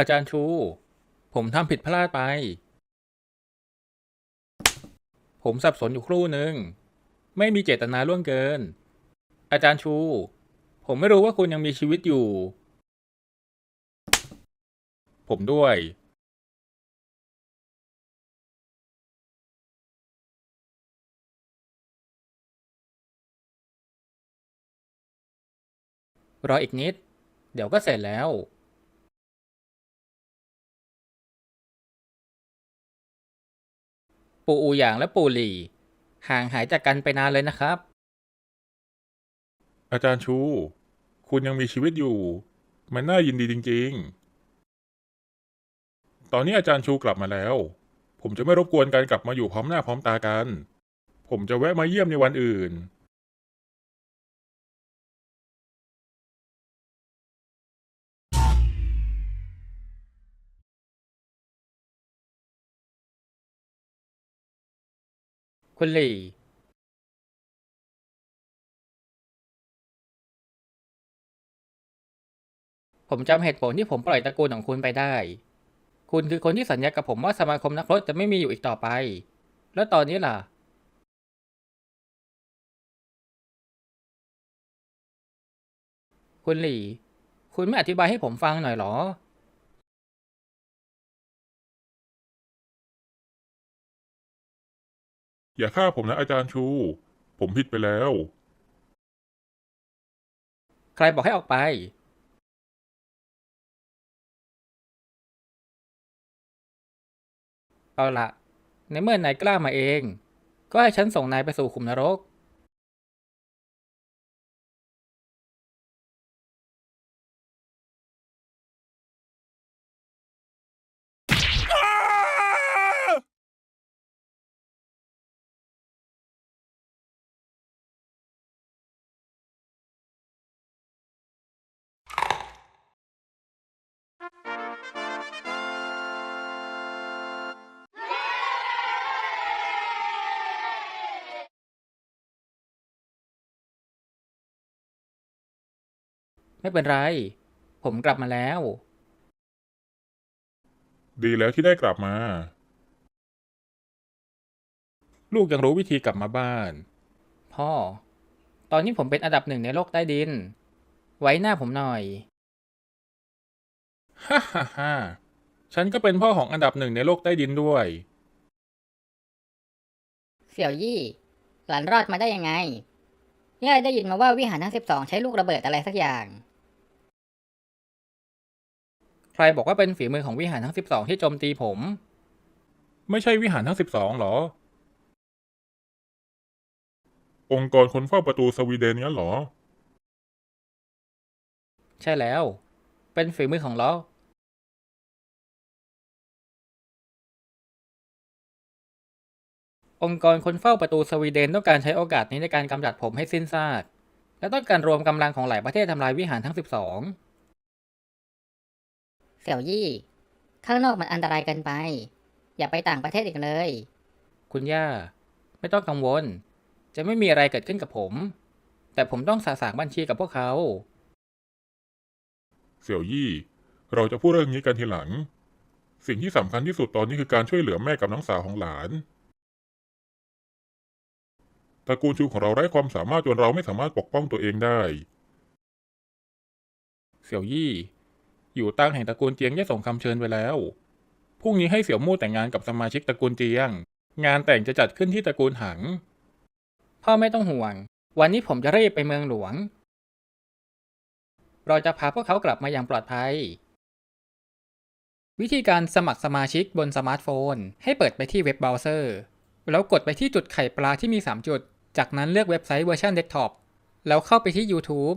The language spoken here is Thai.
อาจารย์ชู ผมทำผิดพลาดไป ผมสับสนอยู่ครู่หนึ่ง ไม่มีเจตนาล่วงเกิน อาจารย์ชู ผมไม่รู้ว่าคุณยังมีชีวิตอยู่ ผมด้วย รออีกนิด เดี๋ยวก็เสร็จแล้ว ปู่อูหยางและปู่หลี่ ห่างหายจากกันไปนานเลยนะครับ อาจารย์ชู คุณยังมีชีวิตอยู่ มันน่ายินดีจริง ๆ ตอนนี้อาจารย์ชูกลับมาแล้ว ผมจะไม่รบกวนการกลับมาอยู่พร้อมหน้าพร้อมตากัน ผมจะแวะมาเยี่ยมในวันอื่น คุณหลี่ผมจำเหตุผลที่ผมปล่อยตระกูลของคุณไปได้ คุณคือคนที่สัญญากับผมว่าสมาคมนักรบจะไม่มีอยู่อีกต่อไป แล้วตอนนี้ล่ะ คุณหลี่ คุณไม่อธิบายให้ผมฟังหน่อยหรอ อย่าฆ่าผมนะอาจารย์ชู ผมผิดไปแล้ว ใครบอกให้ออกไป เอาละในเมื่อนายกล้ามาเอง ก็ให้ฉันส่งนายไปสู่ขุมนรก ไม่เป็นไร ผมกลับมาแล้ว ดีแล้วที่ได้กลับมา ลูกยังรู้วิธีกลับมาบ้าน พ่อ ตอนนี้ผมเป็นอันดับหนึ่งในโลกใต้ดิน ไว้หน้าผมหน่อย ฮ่าฮ่าฮ่าฉันก็เป็นพ่อของอันดับหนึ่งในโลกใต้ดินด้วย เสี่ยวยี่ หลานรอดมาได้ยังไงย่าได้ยินมาว่าวิหารทั้งสิบสองใช้ลูกระเบิดอะไรสักอย่าง ใครบอกว่าเป็นฝีมือของวิหารทั้งสิบสองที่โจมตีผม ไม่ใช่วิหารทั้งสิบสองหรอ องค์กรคนเฝ้าประตูสวีเดนเนี่ยเหรอ ใช่แล้ว เป็นฝีมือของเราองค์กรคนเฝ้าประตูสวีเดนต้องการใช้โอกาสนี้ในการกำจัดผมให้สิ้นซาก และต้องการรวมกำลังของหลายประเทศทำลายวิหารทั้ง 12เสี่ยวยี่ ข้างนอกมันอันตรายเกินไป อย่าไปต่างประเทศอีกเลย คุณย่า ไม่ต้องกังวล จะไม่มีอะไรเกิดขึ้นกับผม แต่ผมต้องสาสางบัญชีกับพวกเขา เสี่ยวยี่ เราจะพูดเรื่องนี้กันทีหลัง สิ่งที่สำคัญที่สุดตอนนี้คือการช่วยเหลือแม่กับน้องสาวของหลานตระกูลชูของเราไร้ความสามารถจนเราไม่สามารถปกป้องตัวเองได้ เสี่ยวยี่ อยู่ตั้งแห่งตระกูลเจียงได้ส่งคำเชิญไว้แล้ว พรุ่งนี้ให้เสี่ยวมู่แต่งงานกับสมาชิกตระกูลเจียง งานแต่งจะจัดขึ้นที่ตระกูลหัง พ่อไม่ต้องห่วง วันนี้ผมจะรีบไปเมืองหลวง เราจะพาพวกเขากลับมาอย่างปลอดภัย วิธีการสมัครสมาชิกบนสมาร์ทโฟน ให้เปิดไปที่เว็บเบราว์เซอร์ แล้วกดไปที่จุดไข่ปลาที่มี 3 จุด จากนั้นเลือกเว็บไซต์เวอร์ชันเดสก์ท็อป แล้วเข้าไปที่ YouTube